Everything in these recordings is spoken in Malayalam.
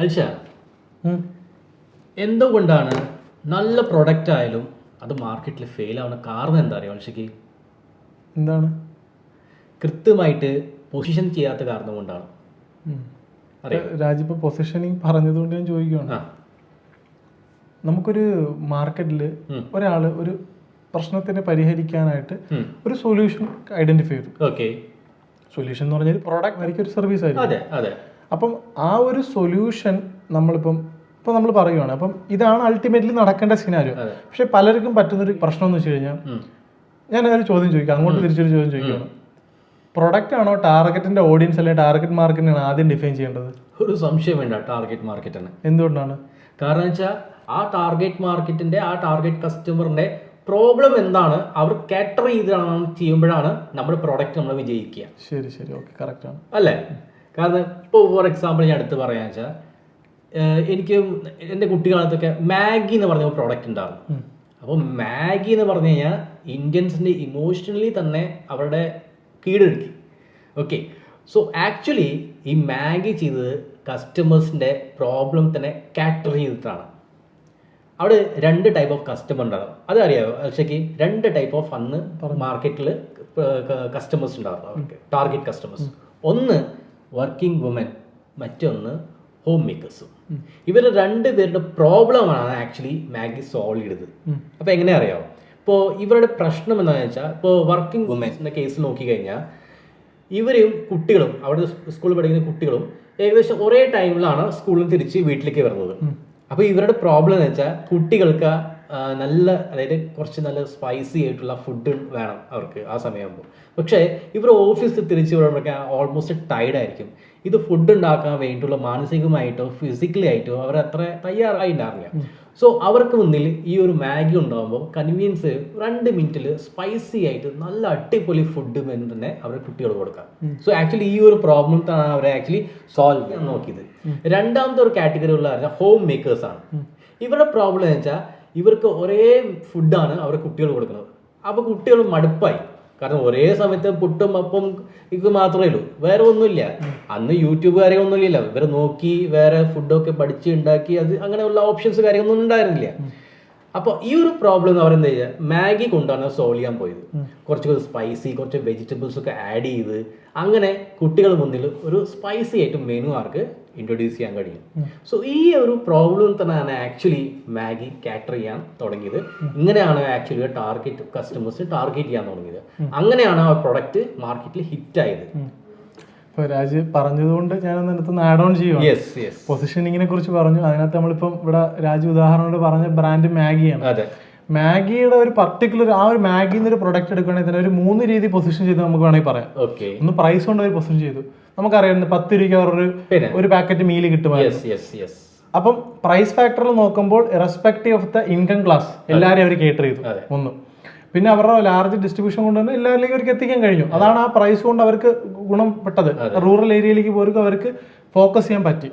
അൽഷ എന്തുകൊണ്ടാണ് നല്ല പ്രൊഡക്റ്റ് ആയാലും അത് മാർക്കറ്റിൽ ഫെയിൽ ആവുന്ന കാരണം എന്താ അറിയാം അൽഷയ്ക്ക്? എന്താണ്? കൃത്യമായിട്ട് പൊസിഷൻ ചെയ്യാത്ത കാരണം കൊണ്ടാണ്. രാജിപ്പോ പൊസിഷനിങ് പറഞ്ഞതുകൊണ്ട് ഞാൻ ചോദിക്കുകയാണ് നമുക്കൊരു മാർക്കറ്റിൽ ഒരാൾ ഒരാൾ ഒരു പ്രശ്നത്തിനെ പരിഹരിക്കാനായിട്ട് ഒരു സൊല്യൂഷൻ ഐഡന്റിഫൈ ചെയ്തു. സൊല്യൂഷൻ എന്ന് പറഞ്ഞാൽ പ്രോഡക്റ്റ് ആയിരിക്കും ഒരു സർവീസ് ആയിരിക്കും. അപ്പം ആ ഒരു സൊല്യൂഷൻ നമ്മളിപ്പം ഇപ്പം നമ്മൾ പറയുവാണ് അപ്പം ഇതാണ് അൾട്ടിമേറ്റ്ലി നടക്കേണ്ട സിനാരിയോ. പക്ഷെ പലർക്കും പറ്റുന്നൊരു പ്രശ്നം എന്ന് വെച്ച് കഴിഞ്ഞാൽ ഞാൻ ഒരു ചോദ്യം ചോദിക്കാം അങ്ങോട്ട് തിരിച്ചൊരു ചോദ്യം ചോദിക്കുകയാണ് പ്രൊഡക്റ്റ് ആണോ ടാർഗറ്റിന്റെ ഓഡിയൻസ് അല്ലെങ്കിൽ ടാർഗറ്റ് മാർക്കറ്റിനാണ് ആദ്യം ഡിഫൈൻ ചെയ്യേണ്ടത്? ഒരു സംശയം വേണ്ട ടാർഗറ്റ് ആണ്. എന്തുകൊണ്ടാണ്? കാരണം വെച്ചാൽ ആ ടാർഗറ്റ് മാർക്കറ്റിന്റെ ആ ടാർഗറ്റ് കസ്റ്റമറിന്റെ പ്രോബ്ലം എന്താണ്? അവർ കാറ്റർ ചെയ്താണ് ചെയ്യുമ്പോഴാണ് നമ്മുടെ പ്രോഡക്റ്റ് നമ്മൾ വിജയിക്കുക. ശരി ശരി. ഓക്കെ കറക്റ്റ് ആണ്. അല്ലേ? കാരണം ഇപ്പോൾ ഫോർ എക്സാമ്പിൾ ഞാൻ എടുത്ത് പറയാന്ന് വെച്ചാൽ എനിക്ക് എന്റെ കുട്ടിക്കാലത്തൊക്കെ മാഗി എന്ന് പറഞ്ഞ പ്രോഡക്റ്റ് ഉണ്ടായിരുന്നു. അപ്പോൾ മാഗി എന്ന് പറഞ്ഞു കഴിഞ്ഞാൽ ഇന്ത്യൻസിന്റെ ഇമോഷണലി തന്നെ അവരുടെ കീഴടക്കി ഓക്കെ സോ ആക്ച്വലി ഈ മാഗി ചെയ്തത് കസ്റ്റമേഴ്സിന്റെ പ്രോബ്ലം തന്നെ കാറ്റർ ചെയ്തിട്ടാണ്. അവിടെ രണ്ട് ടൈപ്പ് ഓഫ് കസ്റ്റമർ ഉണ്ടാകും അതറിയാമോ അക്ഷയ്ക്ക് രണ്ട് ടൈപ്പ് ഓഫ് അന്ന് മാർക്കറ്റിൽ കസ്റ്റമേഴ്സ് ഉണ്ടാകും അവർക്ക്. ടാർഗറ്റ് കസ്റ്റമേഴ്സ് ഒന്ന് വർക്കിംഗ് വുമൻ മറ്റൊന്ന് ഹോം മേക്കേഴ്സും ഇവരുടെ രണ്ട് പേരുടെ പ്രോബ്ലമാണ് ആക്ച്വലി മാഗി സോൾവ് ചെയ്തത്. അപ്പൊ അപ്പോൾ എങ്ങനെ അറിയാമോ ഇപ്പോൾ ഇവരുടെ പ്രശ്നം എന്താണെന്ന് വെച്ചാൽ ഇപ്പോൾ വർക്കിംഗ് വുമൻസിന്റെ കേസ് നോക്കിക്കഴിഞ്ഞാൽ ഇവരും കുട്ടികളും അവിടെ സ്കൂളിൽ പഠിക്കുന്ന കുട്ടികളും ഏകദേശം ഒരേ ടൈമിലാണ് സ്കൂളിൽ തിരിച്ച് വീട്ടിലേക്ക് വരുന്നത്. അപ്പോൾ ഇവരുടെ പ്രോബ്ലം എന്ന് വെച്ചാൽ കുട്ടികൾക്ക് നല്ല അതായത് കുറച്ച് നല്ല സ്പൈസി ആയിട്ടുള്ള ഫുഡ് വേണം അവർക്ക് ആ സമയമാകുമ്പോൾ. പക്ഷേ ഇവർ ഓഫീസിൽ തിരിച്ച് വരുമ്പോഴൊക്കെ ഓൾമോസ്റ്റ് ടൈഡ് ആയിരിക്കും. ഇത് ഫുഡ് ഉണ്ടാക്കാൻ വേണ്ടിയിട്ടുള്ള മാനസികമായിട്ടോ ഫിസിക്കലി ആയിട്ടോ അവർ അത്ര തയ്യാറായിട്ടുണ്ടാവില്ല സോ അവർക്ക് മുന്നിൽ ഈ ഒരു മാഗി ഉണ്ടാകുമ്പോൾ കൺവീനിയൻസ് രണ്ട് മിനിറ്റിൽ സ്പൈസി ആയിട്ട് നല്ല അടിപൊളി ഫുഡ് എന്ന് തന്നെ അവർ കുട്ടികൾ കൊടുക്കാം. സോ ആക്ച്വലി ഈ ഒരു പ്രോബ്ലം തന്നെ അവരെ ആക്ച്വലി സോൾവ് ചെയ്യാൻ നോക്കിയത്. രണ്ടാമത്തെ ഒരു കാറ്റഗറി ഉള്ള ഹോം മേക്കേഴ്സ് ആണ്. ഇവരുടെ പ്രോബ്ലം എന്ന് വെച്ചാൽ ഇവർക്ക് ഒരേ ഫുഡാണ് അവരുടെ കുട്ടികൾ കൊടുക്കുന്നത്. അപ്പോൾ കുട്ടികൾ മടുപ്പായി. കാരണം ഒരേ സമയത്ത് പുട്ടും അപ്പം ഇത് മാത്രമേ ഉള്ളൂ. വേറെ ഒന്നുമില്ല. അന്ന് യൂട്യൂബ് കാര്യങ്ങളൊന്നുമില്ല ഇവരെ നോക്കി വേറെ ഫുഡൊക്കെ പഠിച്ച് ഉണ്ടാക്കി അത് അങ്ങനെയുള്ള ഓപ്ഷൻസ് കാര്യങ്ങളൊന്നും ഉണ്ടായിരുന്നില്ല. അപ്പോൾ ഈ ഒരു പ്രോബ്ലം എന്ന് പറയുന്നത് കഴിഞ്ഞാൽ മാഗി കൊണ്ടാണ് സോൾവ് ചെയ്യാൻ പോയത് കുറച്ച് സ്പൈസി കുറച്ച് വെജിറ്റബിൾസ് ഒക്കെ ആഡ് ചെയ്ത് അങ്ങനെ കുട്ടികൾ മുന്നിൽ ഒരു സ്പൈസി ആയിട്ട് മെനു അവർക്ക് ഇൻട്രൊഡ്യൂസ് ചെയ്യാൻ കഴിയും. സോ ഈ ഒരു പ്രോബ്ലം തന്നെയാണ് ആക്ച്വലി മാഗി കാറ്റർ ചെയ്യാൻ തുടങ്ങിയത്. ഇങ്ങനെയാണ് ആക്ച്വലി ടാർഗറ്റ് കസ്റ്റമേഴ്സ് ടാർഗറ്റ് ചെയ്യാൻ തുടങ്ങിയത്. അങ്ങനെയാണ് ആ പ്രൊഡക്റ്റ് മാർക്കറ്റിൽ ഹിറ്റ് ആയത്. രാജ് പറഞ്ഞതുകൊണ്ട് ഞാൻ അതിനകത്ത് ആഡ് ഓൺ ചെയ്യും പൊസിഷനിങ്ങിനെ കുറിച്ച് പറഞ്ഞു. അതിനകത്ത് നമ്മളിപ്പം ഇവിടെ രാജു ഉദാഹരണമായിട്ട് പറഞ്ഞ ബ്രാൻഡ് മാഗിയാണ്. മാഗിയുടെ ഒരു പർട്ടിക്കുലർ ആ ഒരു മാഗിന്ന് ഒരു പ്രൊഡക്റ്റ് എടുക്കുകയാണെങ്കിൽ തന്നെ ഒരു മൂന്ന് രീതി പൊസിഷൻ ചെയ്ത് നമുക്ക് വേണമെങ്കിൽ പറയാം. ഓക്കെ ഒന്ന് പ്രൈസ് കൊണ്ട് ഒരു പൊസിഷൻ ചെയ്തു. നമുക്കറിയാം പത്ത് രൂപയ്ക്ക് അവരൊരു ഒരു പാക്കറ്റ് മീൽ കിട്ടുമായിരുന്നു. അപ്പം പ്രൈസ് ഫാക്ടറിൽ നോക്കുമ്പോൾ respective of the income class എല്ലാവരെയും അവർ കേറ്റർ ചെയ്തു. ഒന്ന്. പിന്നെ അവരുടെ ലാർജ് ഡിസ്ട്രിബ്യൂഷൻ കൊണ്ട് തന്നെ എല്ലാവരിലേക്കും അവർക്ക് എത്തിക്കാൻ കഴിഞ്ഞു. അതാണ് ആ പ്രൈസ് കൊണ്ട് അവർക്ക് ഗുണം പെട്ടത്. റൂറൽ ഏരിയയിലേക്ക് പോലും അവർക്ക് ഫോക്കസ് ചെയ്യാൻ പറ്റി.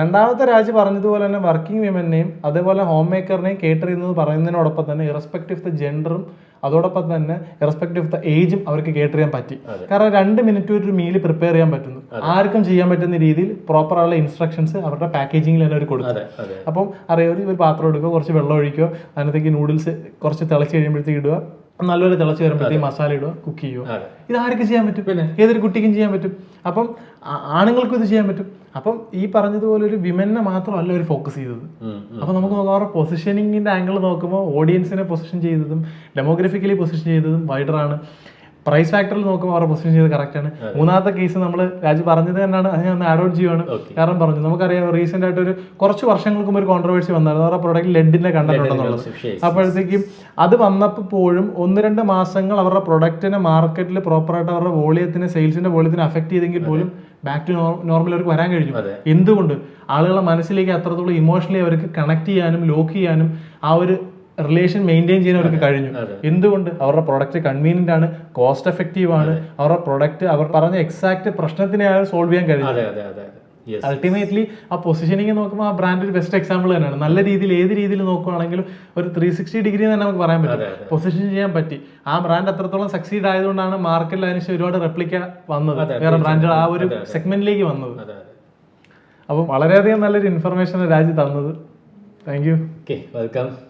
രണ്ടാമത്തെ രാജ്യം പറഞ്ഞതുപോലെ തന്നെ വർക്കിംഗ് വിമനെയും അതേപോലെ ഹോം മേക്കറിനെയും കേറ്റർ ചെയ്യുന്നത് പറയുന്നതിനോടൊപ്പം തന്നെ ഇറസ്പെക്റ്റീവ് ഓഫ് ദ ജെൻഡറും അതോടൊപ്പം തന്നെ ഇറസ്പെക്റ്റീവ് ഓഫ് ദ ഏജും അവർക്ക് കേറ്റർ ചെയ്യാൻ പറ്റി. കാരണം രണ്ട് മിനിറ്റ് ഒരു മീൽ പ്രിപ്പയർ ചെയ്യാൻ പറ്റുന്നു. ആർക്കും ചെയ്യാൻ പറ്റുന്ന രീതിയിൽ പ്രോപ്പർ ആയുള്ള ഇൻസ്ട്രക്ഷൻസ് അവരുടെ പാക്കേജിങ്ങിൽ തന്നെ അവർ കൊടുത്തു അപ്പം അറിയാം ഒരു പാത്രം എടുക്കുക കുറച്ച് വെള്ളം ഒഴിക്കുക അതിനകത്തേക്ക് നൂഡിൽസ് കുറച്ച് തിളച്ച് കഴിയുമ്പോഴത്തേക്ക് ഇടുക നല്ലപോലെ തിളച്ച് വരുമ്പോഴത്തേക്ക് മസാല ഇടുക കുക്ക് ചെയ്യുക. ഇത് ആർക്കും ചെയ്യാൻ പറ്റും. പിന്നെ? ഏതൊരു കുട്ടിക്കും ചെയ്യാൻ പറ്റും? അപ്പം ആണുങ്ങൾക്കും ഇത് ചെയ്യാൻ പറ്റും. അപ്പം ഈ പറഞ്ഞതുപോലെ ഒരു വിമനെ മാത്രമല്ല ഒരു ഫോക്കസ് ചെയ്തത്. ഉം. നമുക്ക് നോക്കാം അവരുടെ പൊസിഷനിങ്ങിന്റെ ആംഗിൾ നോക്കുമ്പോൾ ഓഡിയൻസിനെ പൊസിഷൻ ചെയ്തതും ഡെമോഗ്രഫിക്കലി പൊസിഷൻ ചെയ്തതും വൈഡറാണ് പ്രൈസ് ഫാക്ടറിൽ നോക്കുമ്പോൾ അവരുടെ പൊസിഷൻ ചെയ്ത് കറക്റ്റ് ആണ്. മൂന്നാമത്തെ കേസ് നമ്മൾ രാജു പറഞ്ഞത് തന്നെയാണ് അത് ഞാൻ ആഡ് ഔട്ട് ചെയ്യുവാണ്. കാരണം പറഞ്ഞു നമുക്കറിയാം റീസെന്റ് ആയിട്ട് ഒരു കുറച്ച് വർഷങ്ങൾക്ക് മുമ്പ് ഒരു കോൺട്രവേഴ്സി വന്നായിരുന്നു. അവരുടെ പ്രൊഡക്റ്റ് ലെഡിന്റെ കണ്ടന്റ് ഉണ്ടെന്നുള്ളത് Yes. അപ്പോഴത്തേക്കും അത് വന്നപ്പോഴും ഒന്ന് രണ്ട് മാസങ്ങൾ അവരുടെ പ്രൊഡക്റ്റിനെ മാർക്കറ്റിൽ പ്രോപ്പറായിട്ട് അവരുടെ വോളിയത്തിന് സെയിൽസിന്റെ വോളിയത്തിന് അഫക്ട് ചെയ്തെങ്കിൽ പോലും ബാക്ക് ടു നോർമൽ അവർക്ക് വരാൻ കഴിഞ്ഞു. എന്തുകൊണ്ട്? ആളുകളെ മനസ്സിലേക്ക് അത്രത്തോളം ഇമോഷണലി അവർക്ക് കണക്ട് ചെയ്യാനും ലോക്ക് ചെയ്യാനും ആ ഒരു റിലേഷൻ മെയിന്റെയിൻ ചെയ്യാൻ അവർക്ക് കഴിഞ്ഞു. എന്തുകൊണ്ട്? അവരുടെ പ്രൊഡക്റ്റ് കൺവീനിയന്റ് ആണ് കോസ്റ്റ് എഫക്റ്റീവ് ആണ്. അവരുടെ പ്രൊഡക്റ്റ് അവർ പറഞ്ഞ എക്സാക്ട് പ്രശ്നത്തിനെ സോൾവ് ചെയ്യാൻ കഴിഞ്ഞു. അൾട്ടിമേറ്റ്ലി ആ പൊസിഷനിങ് നോക്കുമ്പോൾ ആ ബ്രാൻഡ് ഒരു ബെസ്റ്റ് എക്സാമ്പിൾ തന്നെയാണ്. നല്ല രീതിയിൽ ഏത് രീതിയിൽ നോക്കുവാണെങ്കിലും ഒരു ത്രീ സിക്സ്റ്റി ഡിഗ്രി തന്നെ നമുക്ക് പറയാൻ പറ്റും. പൊസിഷൻ ചെയ്യാൻ പറ്റി. ആ ബ്രാൻഡ് അത്രത്തോളം സക്സീഡ് ആയതുകൊണ്ടാണ് മാർക്കറ്റിൽ അതിനുശേഷം ഒരുപാട് റെപ്ലിക്ക വന്നത്. വേറെ ബ്രാൻഡുകൾ ആ ഒരു. സെഗ്മെന്റിലേക്ക് വന്നത്. അപ്പം വളരെയധികം നല്ലൊരു ഇൻഫർമേഷൻ രാജി തന്നത്. Thank you okay welcome